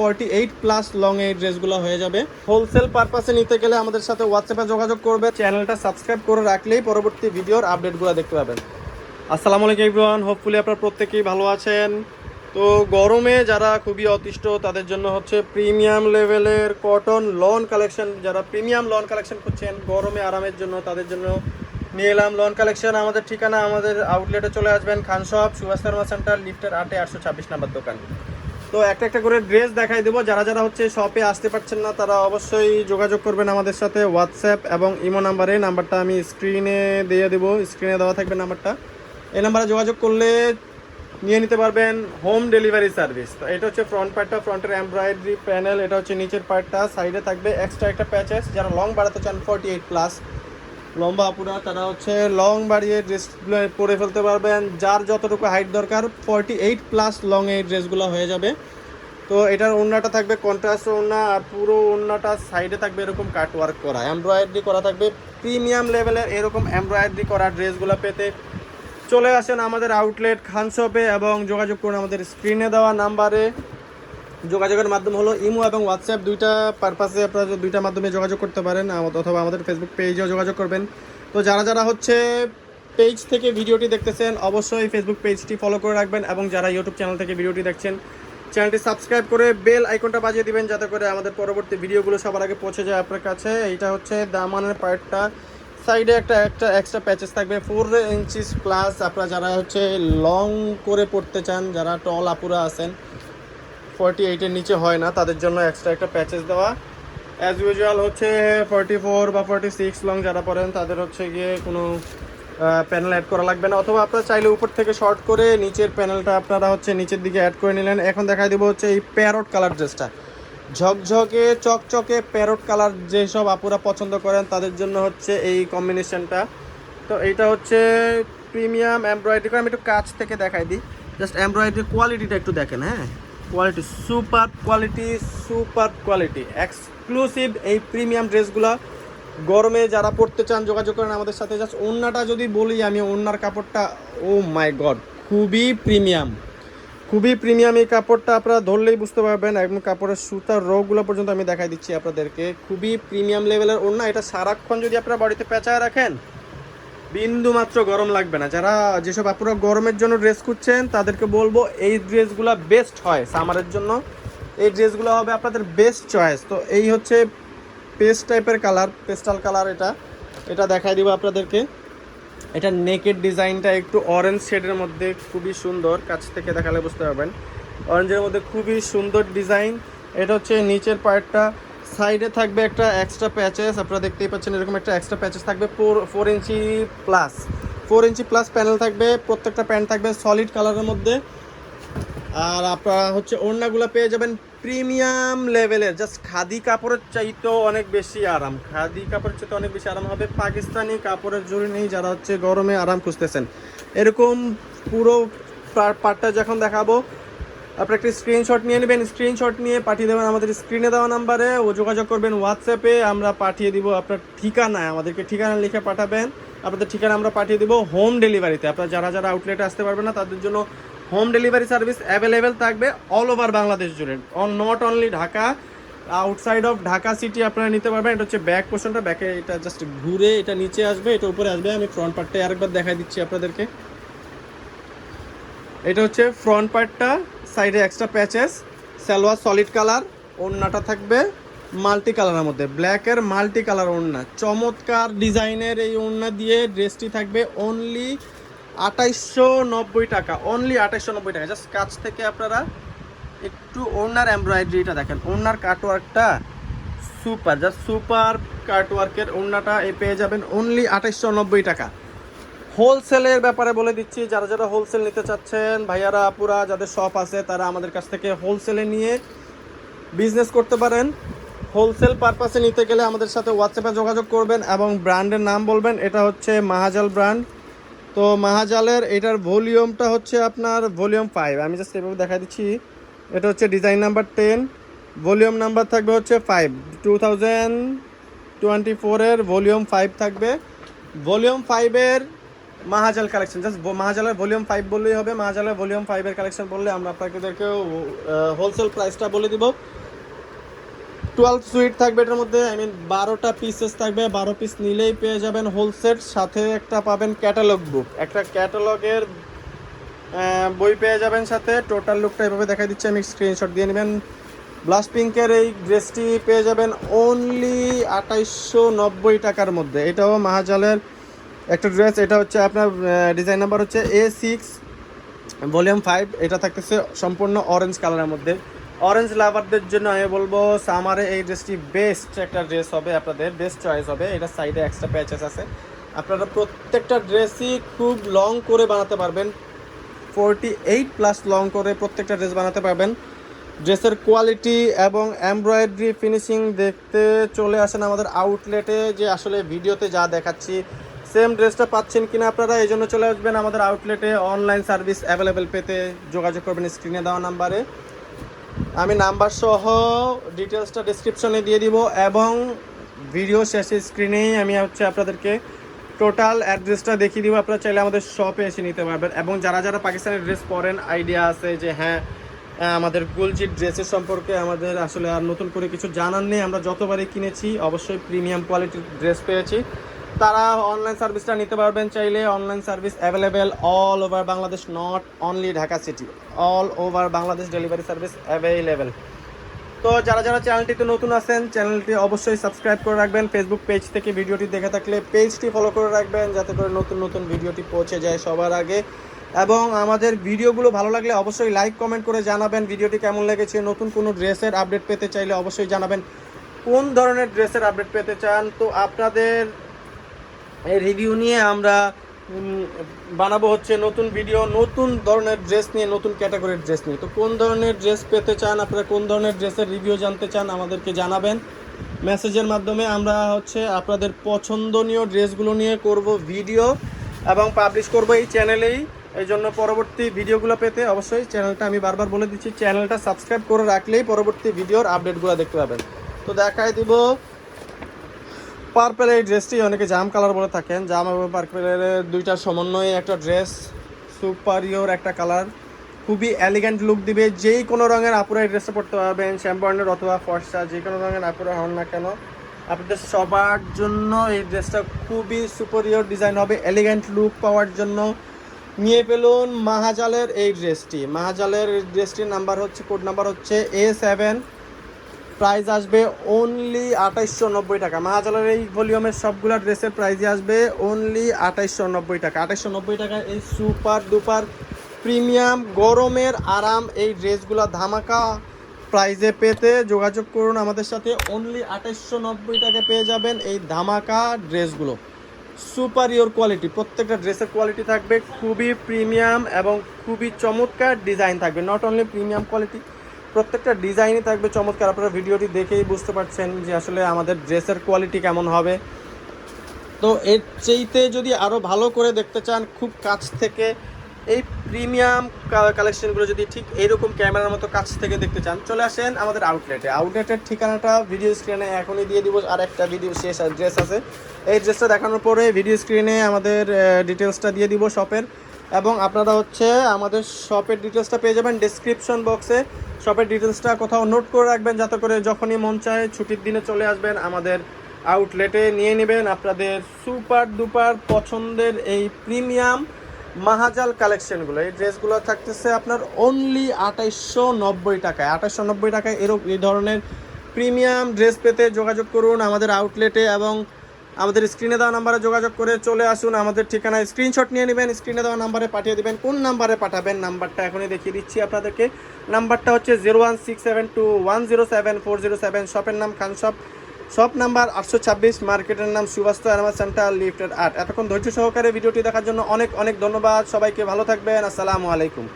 Forty eight plus long এই ড্রেসগুলো হয়ে যাবে। হোলসেল পারপাসে নিতে গেলে আমাদের সাথে হোয়াটসঅ্যাপে যোগাযোগ করবে। চ্যানেলটা সাবস্ক্রাইব করে রাখলেই পরবর্তী ভিডিওর আপডেটগুলো দেখতে পাবেন। আসসালামু আলাইকুম এভরিওয়ান হোপফুলি আপনারা প্রত্যেকেই ভালো আছেন। তো গরমে যারা খুবই অতিষ্ঠ, তাদের জন্য হচ্ছে প্রিমিয়াম লেভেলের কটন লন কালেকশন যারা প্রিমিয়াম লন কালেকশন করছেন গরমে আরামের জন্য তাদের জন্য নিয়ে এলাম লন কালেকশন আমাদের ঠিকানা আমাদের আউটলেটে চলে আসবেন। খান সুভাষ শর্মা সেন্টার লিফটের আটে আটশো ছাব্বিশ নাম্বার দোকান। তো একটা একটা করে ড্রেস দেখাই দেবো। যারা যারা হচ্ছে শপে আসতে পারছেন না, তারা অবশ্যই যোগাযোগ করবেন আমাদের সাথে হোয়াটসঅ্যাপ এবং ইমো নাম্বারে। নাম্বারটা আমি স্ক্রিনে দিয়ে দেবো। স্ক্রিনে দেওয়া থাকবে নাম্বারটা। এই নাম্বারে যোগাযোগ করলে নিয়ে নিতে পারবেন হোম ডেলিভারি সার্ভিস তো এটা হচ্ছে ফ্রন্ট পার্টটা ফ্রন্টের এমব্রয়ডারি প্যানেল এটা হচ্ছে নিচের পার্টটা সাইডে থাকবে এক্সট্রা একটা প্যাচেস যারা লং বাড়াতে চান ফর্টি এইট প্লাস লম্বা আপুরা, তারা হচ্ছে লং বাড়িয়ে ড্রেসগুলো পরে ফেলতে পারবেন। যার যতটুকু হাইট দরকার ফর্টি এইট প্লাস লং এই ড্রেসগুলো হয়ে যাবে। তো এটার ওড়নাটা থাকবে কন্ট্রাস্ট ওড়না, আর পুরো ওড়নাটা সাইডে থাকবে এরকম কাট ওয়ার্ক করা। এমব্রয়ডারি করা থাকবে। প্রিমিয়াম লেভেলের এরকম এমব্রয়ডারি করা ড্রেসগুলো পেতে চলে আসেন আমাদের আউটলেট খান শপে এবং যোগাযোগ করুন আমাদের স্ক্রিনে দেওয়া নাম্বারে যোগাযোগের মাধ্যম হলো ইমো এবং হোয়াটসঅ্যাপ। দুইটা পারপাসে আপনারা দুইটা মাধ্যমে যোগাযোগ করতে পারেন অথবা আমাদের ফেসবুক পেজেও যোগাযোগ করবেন। তো যারা যারা হচ্ছে পেজ থেকে ভিডিওটি দেখতেছেন, অবশ্যই ফেসবুক পেজটি ফলো করে রাখবেন এবং যারা ইউটিউব চ্যানেল থেকে ভিডিওটি দেখছেন চ্যানেলটি সাবস্ক্রাইব করে বেল আইকনটা বাজিয়ে দিবেন যাতে করে আমাদের পরবর্তী ভিডিওগুলো সবার আগে পৌঁছে যায় আপনার কাছে। এইটা হচ্ছে দামানের পার্টটা সাইডে একটা একটা এক্সট্রা প্যাচেস থাকবে ফোর ইঞ্চিস প্লাস আপনারা যারা হচ্ছে লং করে পড়তে চান, যারা টল আপুরা আছেন ফর্টি এইটের নিচে হয় না, তাদের জন্য এক্সট্রা একটা প্যাচেস দেওয়া। অ্যাজ ইউজুয়াল হচ্ছে ফর্টি ফোর বা ফর্টি সিক্স লং যারা পড়েন, তাদের হচ্ছে গিয়ে কোনো প্যানেল অ্যাড করা লাগবে না। অথবা আপনারা চাইলে উপর থেকে শর্ট করে নিচের প্যানেলটা আপনারা হচ্ছে নিচের দিকে অ্যাড করে নিলেন। এখন দেখাই দেবো হচ্ছে এই প্যারট কালার ড্রেসটা ঝকঝকে, চকচকে প্যারট কালার যেসব আপুরা পছন্দ করেন, তাদের জন্য হচ্ছে এই কম্বিনেশনটা তো এইটা হচ্ছে প্রিমিয়াম এমব্রয়ডারি করে। আমি একটু কাছ থেকে দেখাই দিই। জাস্ট এমব্রয়ডারি কোয়ালিটিটা একটু দেখেন হ্যাঁ। Quality super quality super quality exclusive এই প্রিমিয়াম ড্রেসগুলো গরমে যারা পড়তে চান, যোগাযোগ করেন আমাদের সাথে। জাস্ট ওড়নাটা যদি বলি আমি, ওড়নার কাপড়টা ও মাই গড খুবই প্রিমিয়াম খুবই প্রিমিয়াম এই কাপড়টা আপনারা ধরলেই বুঝতে পারবেন। একদম কাপড়ের সুতার রোগগুলো পর্যন্ত আমি দেখাই দিচ্ছি আপনাদেরকে। খুবই প্রিমিয়াম লেভেলের ওড়না। এটা সারাক্ষণ যদি আপনারা বাড়িতে পেঁচায় রাখেন বিন্দু মাত্র গরম লাগবে না। যারা যেসব আপুরা গরমের জন্য ড্রেস খুঁজছেন, তাদেরকে বলব এই ড্রেসগুলো বেস্ট হয় সামারের জন্য। এই ড্রেসগুলো হবে আপনাদের বেস্ট চয়েস তো এই হচ্ছে পেস্ট টাইপের কালার পেস্টাল কালার এটা। এটা দেখাই দিব আপনাদেরকে। এটা নেকের ডিজাইনটা একটু অরেঞ্জ শেডের মধ্যে খুবই সুন্দর। কাছ থেকে দেখালে বুঝতে পারবেন। অরেঞ্জের মধ্যে খুবই সুন্দর ডিজাইন এটা হচ্ছে নিচের পার্টটা সাইডে থাকবে একটা এক্সট্রা প্যাচেস আপনারা দেখতেই পাচ্ছেন এরকম একটা এক্সট্রা প্যাচেস থাকবে। Four four inch plus four inch plus panel থাকবে। প্রত্যেকটা প্যান্ট থাকবে সলিড কালারের মধ্যে। আর আপনারা হচ্ছে ওড়নাগুলো পেয়ে যাবেন প্রিমিয়াম লেভেলের জাস্ট খাদি কাপড়ের চাইতেও অনেক বেশি আরাম। খাদি কাপড়ের চাইতে অনেক বেশি আরাম হবে। পাকিস্তানি কাপড়ের জোরে নেই যারা হচ্ছে গরমে আরাম খুঁজতেছেন। এরকম পুরো পার্টটা যখন দেখাবো আপনার একটি স্ক্রিনশট নিয়ে নেবেন স্ক্রিনশট নিয়ে পাঠিয়ে দেবেন আমাদের স্ক্রিনে দেওয়া নাম্বারে ও যোগাযোগ করবেন হোয়াটসঅ্যাপে আমরা পাঠিয়ে দিব আপনার ঠিকানায়, আমাদেরকে ঠিকানা লিখে পাঠাবেন। আপনাদের ঠিকানা আমরা পাঠিয়ে দিব হোম ডেলিভারিতে আপনারা যারা যারা আউটলেটে আসতে পারবেন না, তাদের জন্য হোম ডেলিভারি সার্ভিস অ্যাভেলেবেল থাকবে অল ওভার বাংলাদেশ জুড়ে। On not only Dhaka outside of Dhaka city আপনারা নিতে পারবেন। এটা হচ্ছে ব্যাক পোর্শনটা ব্যাকে এটা জাস্ট ঘুরে এটা নিচে আসবে, এটা উপরে আসবে। আমি ফ্রন্ট পার্টটা আরেকবার দেখাই দিচ্ছি আপনাদেরকে। এটা হচ্ছে ফ্রন্ট পার্টটা সাইডে extra patches salwar solid colour ওড়নাটা থাকবে মাল্টি কালারের মধ্যে। ব্ল্যাকের মাল্টি কালার ওড়না। চমৎকার ডিজাইনের এই ওড়না দিয়ে ড্রেসটি থাকবে অনলি আঠাইশশো নব্বই টাকা। অনলি আঠাইশশো নব্বই টাকা। জাস্ট কাছ থেকে আপনারা একটু ওড়নার এমব্রয়ডারিটা দেখেন। ওড়নার কাটওয়ার্কটা সুপার জাস্ট সুপার কাটওয়ার্কের ওড়নাটা এ পেয়ে যাবেন অনলি আঠাইশশো নব্বই টাকা। হোলসেলের ব্যাপারে বলে দিচ্ছি, যারা যারা হোলসেল নিতে চাচ্ছেন, ভাইয়ারা, আপুরা, যাদের শপ আছে, তারা আমাদের কাছ থেকে হোলসেলে নিয়ে বিজনেস করতে পারেন। হোলসেল পারপাসে নিতে গেলে আমাদের সাথে হোয়াটসঅ্যাপে যোগাযোগ করবেন এবং ব্র্যান্ডের নাম বলবেন, এটা হচ্ছে মাহাজাল ব্র্যান্ড তো মাহাজালের এটার ভলিউমটা হচ্ছে আপনার ভলিউম ফাইভ আমি জাস্ট এভাবে দেখা দিচ্ছি, এটা হচ্ছে design number ten volume number থাকবে হচ্ছে ফাইভ টু থাউজেন্ড টোয়েন্টি ফোরের ভলিউম ফাইভ থাকবে। ভলিউম ফাইভের মাহাজাল কালেকশন জাস্ট মাহাজালের ভলিউম ফাইভ বললেই হবে, মাহাজালের ভলিউম ফাইভের কালেকশন বললে আমরা আপনাদেরকেও হোলসেল প্রাইসটা বলে দিব। টুয়েলভ সুইট থাকবে এটার মধ্যে আই মিন বারোটা পিসেস থাকবে, বারো পিস নিলেই পেয়ে যাবেন হোলসেল সাথে একটা পাবেন ক্যাটালগ বুক একটা ক্যাটালগের বই পেয়ে যাবেন সাথে টোটাল লুকটা এভাবে দেখা দিচ্ছে, আমি স্ক্রিনশট দিয়ে নেবেন। ব্লাশ পিঙ্কের এই ড্রেসটি পেয়ে যাবেন অনলি আঠাইশশো নব্বই টাকার মধ্যে। এটাও মাহাজালের একটা ড্রেস, এটা হচ্ছে আপনার ডিজাইন নাম্বার হচ্ছে এ সিক্স ভলিউম ফাইভ এটা থাকতেছে সম্পূর্ণ অরেঞ্জ কালারের মধ্যে। অরেঞ্জ লাভারদের জন্য আমি বলব সামারে এই ড্রেসটি বেস্ট একটা ড্রেস হবে আপনাদের বেস্ট চয়েস হবে। এটা সাইডে এক্সট্রা প্যাচেস আছে। আপনারা প্রত্যেকটা ড্রেসই খুব লং করে বানাতে পারবেন। ফোরটি এইট প্লাস লং করে প্রত্যেকটা ড্রেস বানাতে পারবেন। ড্রেসের কোয়ালিটি এবং এমব্রয়ডারি ফিনিশিং দেখতে চলে আসেন আমাদের আউটলেটে যে আসলে ভিডিওতে যা দেখাচ্ছি সেম ড্রেসটা পাচ্ছেন কিনা আপনারা, এই জন্য চলে আসবেন আমাদের আউটলেটে অনলাইন সার্ভিস অ্যাভেলেবেল পেতে। যোগাযোগ করবেন স্ক্রিনে দেওয়া নাম্বারে আমি নাম্বার সহ ডিটেলসটা ডিসক্রিপশনে দিয়ে দিব এবং ভিডিও শেষে স্ক্রিনেই আমি হচ্ছে আপনাদেরকে টোটাল অ্যাড্রেসটা দেখিয়ে দিব। আপনারা চাইলে আমাদের শপে এসে নিতে পারবেন এবং যারা যারা পাকিস্তানের ড্রেস পরেন আইডিয়া আছে যে হ্যাঁ আমাদের গুলজির ড্রেসের সম্পর্কে আমাদের আসলে আর নতুন করে কিছু জানার নেই। আমরা যতবারই কিনেছি, অবশ্যই প্রিমিয়াম কোয়ালিটির ড্রেস পেয়েছি। তারা অনলাইন সার্ভিসটা নিতে পারবেন চাইলে online service available all over Bangladesh not only Dhaka city all over Bangladesh delivery service available তো যারা যারা চ্যানেলটিতে নতুন আছেন চ্যানেলটি অবশ্যই সাবস্ক্রাইব করে রাখবেন। ফেসবুক পেজ থেকে ভিডিওটি দেখে থাকলে পেজটি ফলো করে রাখবেন, যাতে করে নতুন নতুন ভিডিওটি পৌঁছে যায় সবার আগে। এবং আমাদের ভিডিওগুলো ভালো লাগলে অবশ্যই লাইক কমেন্ট করে জানাবেন, ভিডিওটি কেমন লেগেছে, নতুন কোনো ড্রেসের আপডেট পেতে চাইলে অবশ্যই জানাবেন। কোন ধরনের ড্রেসের আপডেট পেতে চান? তো আপনাদের রিভিউ নিয়ে আমরা বানাবো হচ্ছে নতুন ভিডিও নতুন ধরনের ড্রেস নিয়ে, নতুন ক্যাটাগরির ড্রেস নিয়ে। তো কোন ধরনের ড্রেস পেতে চান, আপনারা কোন ধরনের ড্রেসের রিভিউ জানতে চান, আমাদেরকে জানাবেন। মেসেজের মাধ্যমে আমরা হচ্ছে আপনাদের পছন্দনীয় ড্রেসগুলো নিয়ে করব ভিডিও এবং পাবলিশ করব এই চ্যানেলেই এই। জন্য পরবর্তী ভিডিওগুলো পেতে অবশ্যই চ্যানেলটা আমি বারবার বলে দিচ্ছি চ্যানেলটা সাবস্ক্রাইব করে রাখলেই পরবর্তী ভিডিওর আপডেটগুলো দেখতে পাবেন। তো দেখাই দিব পার্পেল এই ড্রেসটি অনেকে জাম কালার বলে থাকেন। জাম এবং পার্পেলের দুইটার সমন্বয়ে একটা ড্রেস সুপারিয়র একটা কালার খুবই এলিগেন্ট লুক দিবে। যেই কোনো রঙের আপুরা এই ড্রেসটা পড়তে পারবেন, শ্যাম্বর্ণের অথবা ফর্সা যে কোনো রঙের আপুরা হন না কেন। আপনাদের সবার জন্য এই ড্রেসটা খুবই সুপারিয়র ডিজাইন হবে এলিগেন্ট লুক পাওয়ার জন্য। নিয়ে পেলুন মাহাজালের এই ড্রেসটি মাহাজালের ড্রেসটির নাম্বার হচ্ছে কোড নাম্বার হচ্ছে এ সেভেন প্রাইস আসবে অনলি আঠাইশশো নব্বই টাকা। মাহাজালের এই ভলিউমের সবগুলো ড্রেসের প্রাইসই আসবে অনলি আঠাইশশো নব্বই টাকা। আঠাইশশো নব্বই টাকা এই সুপার ডুপার প্রিমিয়াম গরমের আরাম এই ড্রেসগুলো ধামাকা প্রাইজে পেতে যোগাযোগ করুন আমাদের সাথে। অনলি আঠাইশশো নব্বই টাকা পেয়ে যাবেন এই ধামাকা ড্রেসগুলো। সুপার সুপারিয়র কোয়ালিটি, প্রত্যেকটা ড্রেসের কোয়ালিটি থাকবে, খুবই প্রিমিয়াম এবং খুবই চমৎকার ডিজাইন থাকবে। নট অনলি প্রিমিয়াম কোয়ালিটি প্রত্যেকটা ডিজাইনই থাকবে, চমৎকার। আপনারা ভিডিওটি দেখেই বুঝতে পারছেন যে আসলে আমাদের ড্রেসের কোয়ালিটি কেমন হবে। তো এর চেয়েতে যদি আরও ভালো করে দেখতে চান, খুব কাছ থেকে এই প্রিমিয়াম কালেকশনগুলো যদি ঠিক এইরকম ক্যামেরার মতো কাছ থেকে দেখতে চান, চলে আসেন আমাদের আউটলেটে আউটলেটের ঠিকানাটা ভিডিও স্ক্রিনে এখনই দিয়ে দিব, আর একটা ভিডিও শেষ ড্রেস আছে। এই ড্রেসটা দেখানোর পরে ভিডিও স্ক্রিনে আমাদের ডিটেলসটা দিয়ে দিব শপের এবং আপনারা হচ্ছে আমাদের শপের ডিটেলসটা পেয়ে যাবেন ডিসক্রিপশন বক্সে শপের ডিটেলসটা কোথাও নোট করে রাখবেন যাতে করে যখনই মন চায় ছুটির দিনে চলে আসবেন, আমাদের আউটলেটে নিয়ে নেবেন আপনাদের সুপার ডুপার পছন্দের এই প্রিমিয়াম মাহাজাল কালেকশনগুলো এই ড্রেসগুলো থাকতেছে আপনার অনলি আঠাইশশো নব্বই টাকায়। আঠাইশশো নব্বই টাকায় এরকম এই ধরনের প্রিমিয়াম ড্রেস পেতে যোগাযোগ করুন আমাদের আউটলেটে এবং আমাদের স্ক্রিনে দেওয়া নাম্বারে যোগাযোগ করে চলে আসুন। আমাদের ঠিকানায় স্ক্রিনশট নিয়ে নেবেন স্ক্রিনে দেওয়া নাম্বারে পাঠিয়ে দেবেন। কোন নাম্বারে পাঠাবেন? নাম্বারটা এখনই দেখিয়ে দিচ্ছি আপনাদেরকে। নাম্বারটা হচ্ছে zero one six seven two one zero seven four zero seven শপের নাম খান শপ শপ নাম্বার আটশো ছাব্বিশ মার্কেটের নাম সুবাস্ত অ্যানামা সেন্টার লিফটেড আট এতক্ষণ ধৈর্য সহকারে ভিডিওটি দেখার জন্য অনেক অনেক ধন্যবাদ। সবাইকে ভালো থাকবেন। আসসালামু আলাইকুম।